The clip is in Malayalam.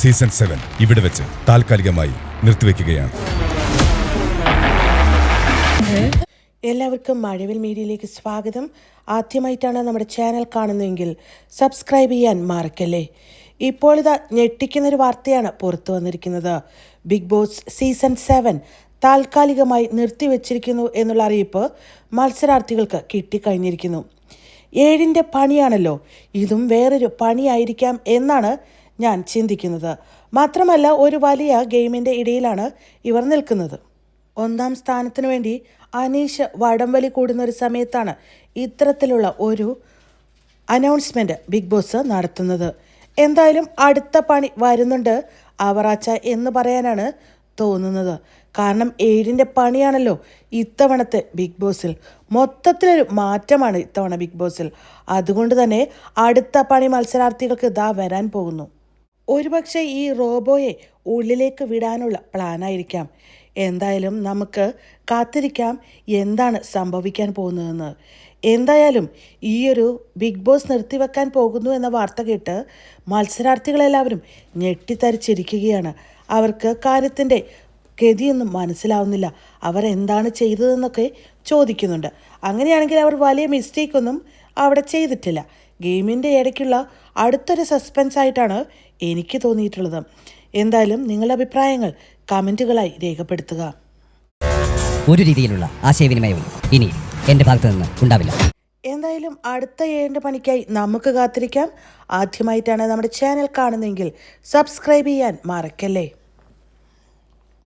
സീസൺ സെവൻ ഇവിടെ വെച്ച് താൽക്കാലികമായി നിർത്തിവെക്കുകയാണ്. എല്ലാവർക്കും മഴവിൽ മീഡിയയിലേക്ക് സ്വാഗതം. ആദ്യമായിട്ടാണ് നമ്മുടെ ചാനൽ കാണുന്നതെങ്കിൽ സബ്സ്ക്രൈബ് ചെയ്യാൻ മറക്കല്ലേ? ഇപ്പോൾ ഇതാ ഞെട്ടിക്കുന്നൊരു വാർത്തയാണ് പുറത്തു വന്നിരിക്കുന്നത്. ബിഗ് ബോസ് സീസൺ സെവൻ താൽക്കാലികമായി നിർത്തിവെച്ചിരിക്കുന്നു എന്നുള്ള അറിയിപ്പ് മത്സരാർത്ഥികൾക്ക് കിട്ടിക്കഴിഞ്ഞിരിക്കുന്നു. ഏഴിന്റെ പണിയാണല്ലോ. ഇതും വേറൊരു പണിയായിരിക്കാം എന്നാണ് ഞാൻ ചിന്തിക്കുന്നത്. മാത്രമല്ല ഒരു വലിയ ഗെയിമിന്റെ ഇടയിലാണ് ഇവർ നിൽക്കുന്നത്. ഒന്നാം സ്ഥാനത്തിനു വേണ്ടി അനീഷ് വടംവലി കൂടുന്ന ഒരു സമയത്താണ് ഇത്തരത്തിലുള്ള ഒരു അനൗൺസ്മെന്റ് ബിഗ് ബോസ് നടത്തുന്നത്. എന്തായാലും അടുത്ത പണി വരുന്നുണ്ട് അവറാച്ച എന്ന് പറയാനാണ് തോന്നുന്നത്. കാരണം ഏഴിന്റെ പണിയാണല്ലോ ഇത്തവണത്തെ ബിഗ് ബോസിൽ. മൊത്തത്തിലൊരു മാറ്റമാണ് ഇത്തവണ ബിഗ് ബോസിൽ. അതുകൊണ്ട് തന്നെ അടുത്ത പണി മത്സരാർത്ഥികൾക്ക് ഇതാ വരാൻ പോകുന്നു. ഒരുപക്ഷെ ഈ റോബോയെ ഉള്ളിലേക്ക് വിടാനുള്ള പ്ലാനായിരിക്കാം. എന്തായാലും നമുക്ക് കാത്തിരിക്കാം എന്താണ് സംഭവിക്കാൻ പോകുന്നതെന്ന്. എന്തായാലും ഈയൊരു ബിഗ് ബോസ് നിർത്തിവെക്കാൻ പോകുന്നു എന്ന വാർത്ത കേട്ട് മത്സരാർത്ഥികളെല്ലാവരും ഞെട്ടിത്തരിച്ചിരിക്കുകയാണ്. അവർക്ക് കാര്യത്തിന്റെ ഗതിയൊന്നും മനസ്സിലാവുന്നില്ല. അവർ എന്താണ് ചെയ്തതെന്നൊക്കെ ചോദിക്കുന്നുണ്ട്. അങ്ങനെയാണെങ്കിൽ അവർ വലിയ മിസ്റ്റേക്കൊന്നും അവിടെ ചെയ്തിട്ടില്ല. ഗെയിമിന്റെ ഇടയ്ക്കുള്ള അടുത്തൊരു സസ്പെൻസ് ആയിട്ടാണ് എനിക്ക് തോന്നിയിട്ടുള്ളത്. എന്തായാലും നിങ്ങളുടെ അഭിപ്രായങ്ങൾ കമന്റുകളായി രേഖപ്പെടുത്തുക. ഒരു രീതിയിലുള്ള ആശയവിനിമയവും ഇനി എന്റെ ഭാഗത്തു നിന്ന് ഉണ്ടാവില്ല. എന്തായാലും അടുത്ത ഏഴിന്റെ പണിക്കായി നമുക്ക് കാത്തിരിക്കാം. ആദ്യമായിട്ടാണ് നമ്മുടെ ചാനൽ കാണുന്നതെങ്കിൽ സബ്സ്ക്രൈബ് ചെയ്യാൻ മറക്കല്ലേ?